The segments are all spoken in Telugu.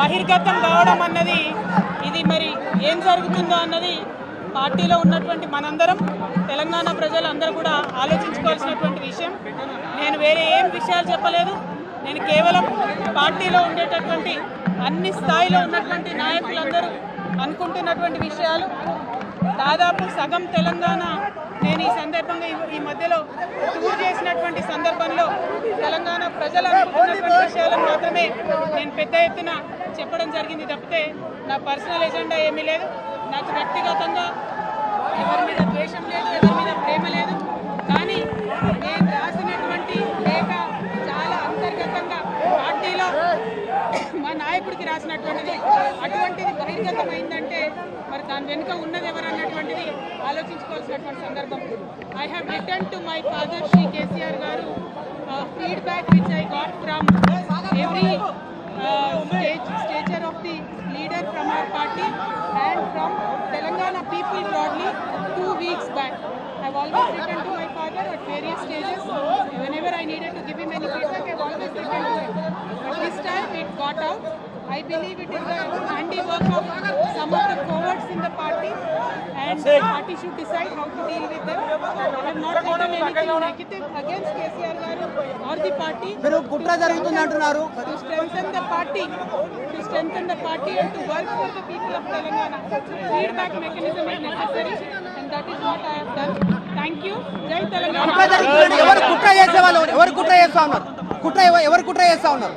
బహిర్గతం కావడం అన్నది ఇది మరి ఏం జరుగుతుందో అన్నది పార్టీలో ఉన్నటువంటి మనందరం తెలంగాణ ప్రజలందరూ కూడా ఆలోచించుకోవాల్సినటువంటి విషయం. నేను వేరే ఏం విషయాలు చెప్పలేదు. నేను కేవలం పార్టీలో ఉండేటటువంటి అన్ని స్థాయిలో ఉన్నటువంటి నాయకులందరూ అనుకుంటున్నటువంటి విషయాలు. దాదాపు సగం తెలంగాణ నేను ఈ సందర్భంగా ఈ- మధ్యలో టూర్ చేసినటువంటి సందర్భంలో తెలంగాణ ప్రజలు అనుకుంటున్నటువంటి విషయాలను మాత్రమే నేను పెద్ద ఎత్తున చెప్పడం జరిగింది తప్పితే నా పర్సనల్ ఎజెండా ఏమీ లేదు. నాకు వ్యక్తిగతంగా ఎవరి మీద ద్వేషం లేదు ఎవరి మీద ప్రేమ లేదు. కానీ నేను రాసినటువంటి లేఖ చాలా అంతర్గతంగా పార్టీలో మా నాయకుడికి రాసినటువంటిది అటువంటిది దాని వెనుక ఉన్నది ఎవరన్నటువంటిది ఆలోచించుకోవాల్సినటువంటి సందర్భం. I have return to my father Shri KCR గారు feedback which I got from every stature of the leader from our party and from Telangana people broadly two weeks back I always return to my father at various stages whenever I needed to give him any feedback I always return to this time it got out I believe it is the handiwork of some of the cowards in the party and the party should decide how to deal with them. I have not written anything negative against KCR garu or the party. మీరు కుట్ర జరుగుతుంది అంటున్నారు To strengthen the party, to strengthen the party and to work for the people of Telangana. Feedback mechanism is necessary and that is what I have done. Thank you. Jai కుట్ర Telangana. జరుగుతుంది ఎవరు కుట్ర చేసే వాళ్ళు ఎవరు కుట్ర చేస్తా ఉన్నారు కుట్ర ఎవ- ఎవరు కుట్ర చేస్తా ఉన్నారు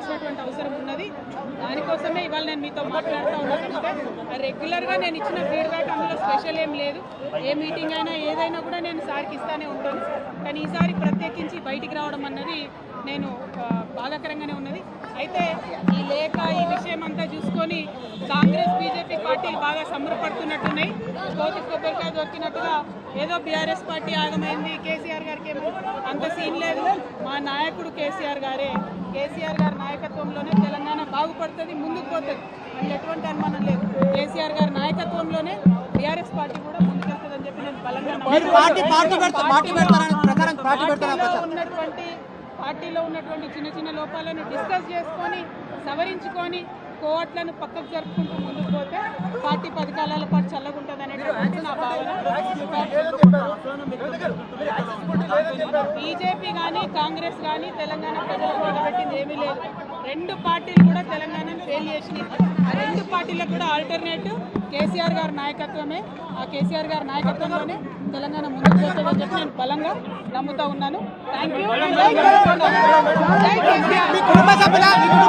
చేయాల్సినటువంటి అవసరం ఉన్నది. దానికోసమే ఇవాళ నేను మీతో మాట్లాడుతూ ఉన్నాను. రెగ్యులర్గా నేను ఇచ్చిన ఫీడ్బ్యాక్ అందులో స్పెషల్ ఏం లేదు. ఏ మీటింగ్ అయినా ఏదైనా కూడా నేను సార్కి ఇస్తానే ఉంటాను. కానీ ఈసారి ప్రత్యేకించి బయటికి రావడం అన్నది నేను బాధాకరంగానే ఉన్నది. అయితే ఈ లేఖ ఈ విషయం అంతా చూసుకొని కాంగ్రెస్ బీజేపీ పార్టీలు బాగా సంబరపడుతున్నట్టున్నాయి. కోతి కొబ్బరికాయ దొరికినట్టుగా ఏదో బీఆర్ఎస్ పార్టీ ఆగమైంది. కేసీఆర్ గారికి ఏమో అంత సీన్ లేదు. మా నాయకుడు కేసీఆర్ గారే కేసీఆర్ గారి నాయకత్వంలోనే తెలంగాణ బాగుపడుతుంది ముందుకు పోతుంది. అందులో ఎటువంటి అనుమానం లేదు. కేసీఆర్ గారి నాయకత్వంలోనే బీఆర్ఎస్ పార్టీ కూడా ముందుకెళ్తుందని చెప్పి నేను బలంగా ఉన్నటువంటి పార్టీలో ఉన్నటువంటి చిన్న చిన్న లోపాలను డిస్కస్ చేసుకొని సవరించుకొని కోవట్లను పక్కకు జరుపుకుంటూ ముందుకు పోతే పార్టీ పథకాల పాటు చల్లగుంటుంది అనేటువంటి నా భావన. బీజేపీ కానీ కాంగ్రెస్ కానీ తెలంగాణ ప్రజలకు నిలబెట్టింది ఏమీ లేదు. రెండు పార్టీలు కూడా తెలంగాణను ఫెయిల్ చేసినాయి. ఆ రెండు పార్టీలకు కూడా ఆల్టర్నేటివ్ కేసీఆర్ గారి నాయకత్వమే. ఆ కేసీఆర్ గారి నాయకత్వంలోనే తెలంగాణ ముందుకు పోతుందని చెప్పి నేను బలంగా నమ్ముతా ఉన్నాను. థ్యాంక్ యూ జై తెలంగాణ. జై కేసీఆర్ మీ కుటుంబ సభ్యుల మీ కుటుంబ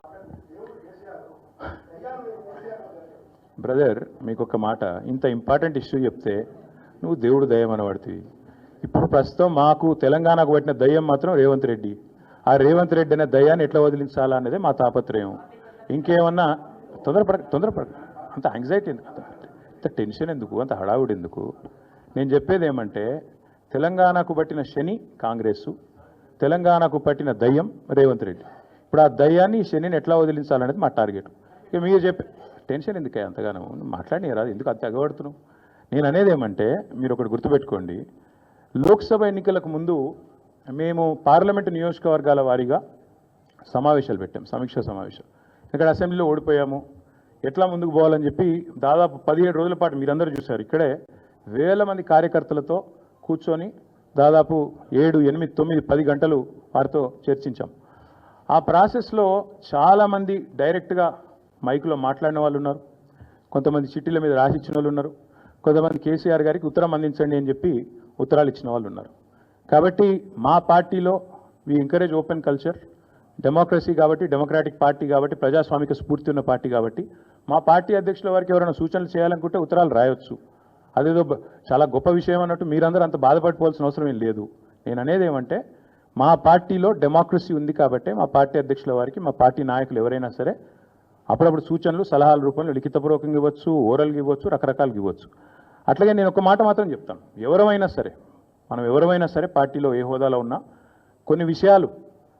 బ్రదర్ మీకు ఒక మాట. ఇంత ఇంపార్టెంట్ ఇష్యూ చెప్తే నువ్వు దేవుడు దయ్యం అనబడుతుంది ఇప్పుడు ప్రస్తుతం మాకు తెలంగాణకు పట్టిన దయ్యం మాత్రం రేవంత్ రెడ్డి. ఆ రేవంత్ రెడ్డి అనే దయ్యాన్ని ఎట్లా వదిలించాలా అనేది మా తాపత్రయం. ఇంకేమన్నా తొందరపడ తొందరపడ అంత యాంగ్జైటీ ఎందుకు? అంత టెన్షన్ ఎందుకు? అంత హడావుడు ఎందుకు? నేను చెప్పేది ఏమంటే తెలంగాణకు పట్టిన శని కాంగ్రెస్సు తెలంగాణకు పట్టిన దయ్యం రేవంత్ రెడ్డి. ఇప్పుడు ఆ దయ్యాన్ని శనిని ఎట్లా వదిలించాలనేది మా టార్గెట్ ఇక మీరు చెప్పే టెన్షన్ ఎందుకే అంతగానో మాట్లాడినారా ఎందుకు అంత ఎగబడుతున్నావు నేను అనేది ఏమంటే మీరు ఒకటి గుర్తుపెట్టుకోండి. లోక్సభ ఎన్నికలకు ముందు మేము పార్లమెంటు నియోజకవర్గాల వారీగా సమావేశాలు పెట్టాం సమీక్ష సమావేశం. ఇక్కడ అసెంబ్లీలో ఓడిపోయాము. ఎట్లా ముందుకు పోవాలని చెప్పి దాదాపు పదిహేడు రోజుల పాటు మీరందరూ చూశారు. ఇక్కడే వేల మంది కార్యకర్తలతో కూర్చొని దాదాపు ఏడు ఎనిమిది తొమ్మిది పది గంటలు వారితో చర్చించాం. ఆ ప్రాసెస్లో చాలామంది డైరెక్ట్గా మైకులో మాట్లాడిన వాళ్ళు ఉన్నారు. కొంతమంది చిట్టీల మీద రాసిచ్చిన వాళ్ళు ఉన్నారు. కొంతమంది కేసీఆర్ గారికి ఉత్తరం అందించండి అని చెప్పి ఉత్తరాలు ఇచ్చిన వాళ్ళు ఉన్నారు. కాబట్టి మా పార్టీలో we encourage open culture democracy కాబట్టి డెమోక్రాటిక్ పార్టీ కాబట్టి ప్రజాస్వామిక స్ఫూర్తి ఉన్న పార్టీ కాబట్టి మా పార్టీ అధ్యక్షుల వారికి ఎవరైనా సూచనలు చేయాలనుకుంటే ఉత్తరాలు రాయొచ్చు. అదేదో చాలా గొప్ప విషయం అన్నట్టు మీరందరూ అంత బాధపడిపోవాల్సిన అవసరం ఏం లేదు. నేను అనేది ఏమంటే మా పార్టీలో డెమోక్రసీ ఉంది కాబట్టి మా పార్టీ అధ్యక్షుల వారికి మా పార్టీ నాయకులు ఎవరైనా సరే అప్పుడప్పుడు సూచనలు సలహాల రూపంలో లిఖితపూర్వకంగా ఇవ్వచ్చు ఓరల్గా ఇవ్వచ్చు రకరకాలుగా ఇవ్వచ్చు. అట్లాగే నేను ఒక మాట మాత్రం చెప్తాను. ఎవరమైనా సరే మనం ఎవరమైనా సరే పార్టీలో ఏ హోదాలో ఉన్నా కొన్ని విషయాలు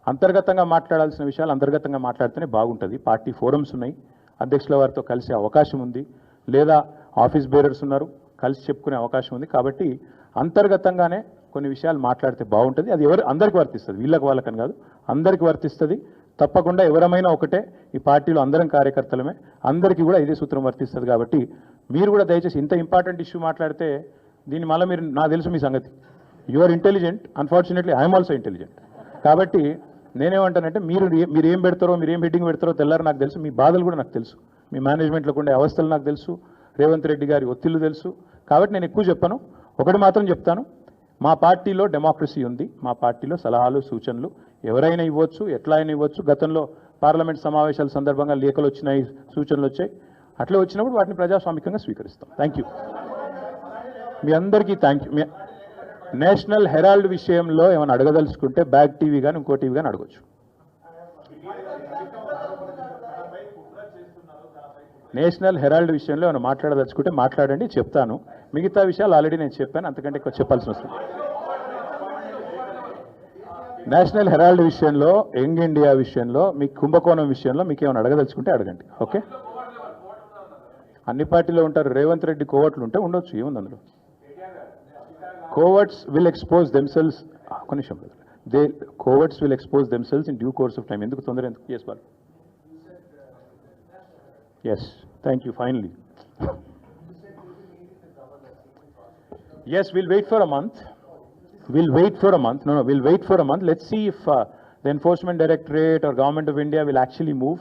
అంతర్గతంగా మాట్లాడాల్సిన విషయాలు అంతర్గతంగా మాట్లాడితేనే బాగుంటుంది. పార్టీ ఫోరమ్స్ ఉన్నాయి. అధ్యక్షుల వారితో కలిసే అవకాశం ఉంది. లేదా ఆఫీస్ బేరర్స్ ఉన్నారు. కలిసి చెప్పుకునే అవకాశం ఉంది. కాబట్టి అంతర్గతంగానే కొన్ని విషయాలు మాట్లాడితే బాగుంటుంది. అది ఎవరు అందరికి వర్తిస్తుంది. వీళ్ళకి వాళ్ళకని కాదు. అందరికి వర్తిస్తుంది. తప్పకుండా ఎవరమైనా ఒకటే ఈ పార్టీలో అందరం కార్యకర్తలమే. అందరికీ కూడా ఇదే సూత్రం వర్తిస్తుంది కాబట్టి మీరు కూడా దయచేసి ఇంత ఇంపార్టెంట్ ఇష్యూ మాట్లాడితే దీని మళ్ళీ మీరు నాకు తెలుసు మీ సంగతి. You are intelligent unfortunately I'm also intelligent కాబట్టి నేనేమంటానంటే మీరు మీరు ఏం పెడతారో మీరు ఏం హెడ్డింగ్ పెడతారో తెల్లారు నాకు తెలుసు. మీ బాధలు కూడా నాకు తెలుసు. మీ మేనేజ్మెంట్లో ఉండే అవస్థలు నాకు తెలుసు. రేవంత్ రెడ్డి గారి ఒత్తిళ్ళు తెలుసు. కాబట్టి నేను ఎక్కువ చెప్పను. ఒకటి మాత్రం చెప్తాను. మా పార్టీలో డెమోక్రసీ ఉంది. మా పార్టీలో సలహాలు సూచనలు ఎవరైనా ఇవ్వచ్చు ఎట్లా అయినా ఇవ్వచ్చు. గతంలో పార్లమెంట్ సమావేశాల సందర్భంగా లేఖలు వచ్చినాయి సూచనలు వచ్చాయి. అట్లా వచ్చినప్పుడు వాటిని ప్రజాస్వామికంగా స్వీకరిస్తాం. థ్యాంక్ యూ మీ అందరికీ థ్యాంక్ యూ నేషనల్ హెరాల్డ్ విషయంలో ఏమైనా అడగదలుచుకుంటే బ్యాగ్ టీవీ కానీ ఇంకో టీవీ కానీ అడగచ్చు. నేషనల్ హెరాల్డ్ విషయంలో ఏమైనా మాట్లాడదలుచుకుంటే మాట్లాడండి చెప్తాను. మిగతా విషయాలు ఆల్రెడీ నేను చెప్పాను అంతకంటే ఎక్కువ చెప్పాల్సిన వస్తుంది నేషనల్ హెరాల్డ్ విషయంలో యంగ్ ఇండియా విషయంలో మీ కుంభకోణం విషయంలో మీకు ఏమైనా అడగదలుచుకుంటే అడగండి. ఓకే? అన్ని పార్టీలో ఉంటారు. రేవంత్ రెడ్డి కోవట్లు ఉంటే ఉండొచ్చు. ఏముంది అందులో? కోవర్ట్స్ విల్ ఎక్స్పోజ్ దెమ్సెల్స్ ఒక నిమిషం they coverts will expose themselves in due course of time ఎందుకు తొందర ఎందుకు? Yes ball. Yes thank you finally yes will wait for a month we'll wait for a month no no we'll wait for a month let's see if uh, the enforcement directorate or government of india will actually move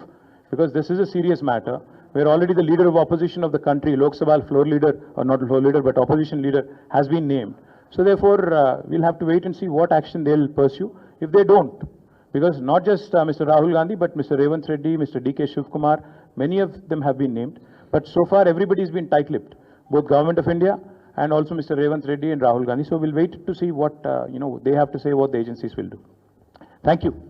because this is a serious matter We're already the leader of opposition of the country lok sabha floor leader or not floor leader but opposition leader has been named so therefore uh, we'll have to wait and see what action they'll pursue if they don't because not just uh, Mr. Rahul Gandhi, but Mr. Revanth Reddy, Mr. D.K. Shivkumar, many of them have been named. But so far, everybody's been tight-lipped, both Government of India and also Mr. Revanth Reddy and Rahul Gandhi. So we'll wait to see what, you know, they have to say, what the agencies will do. Thank you.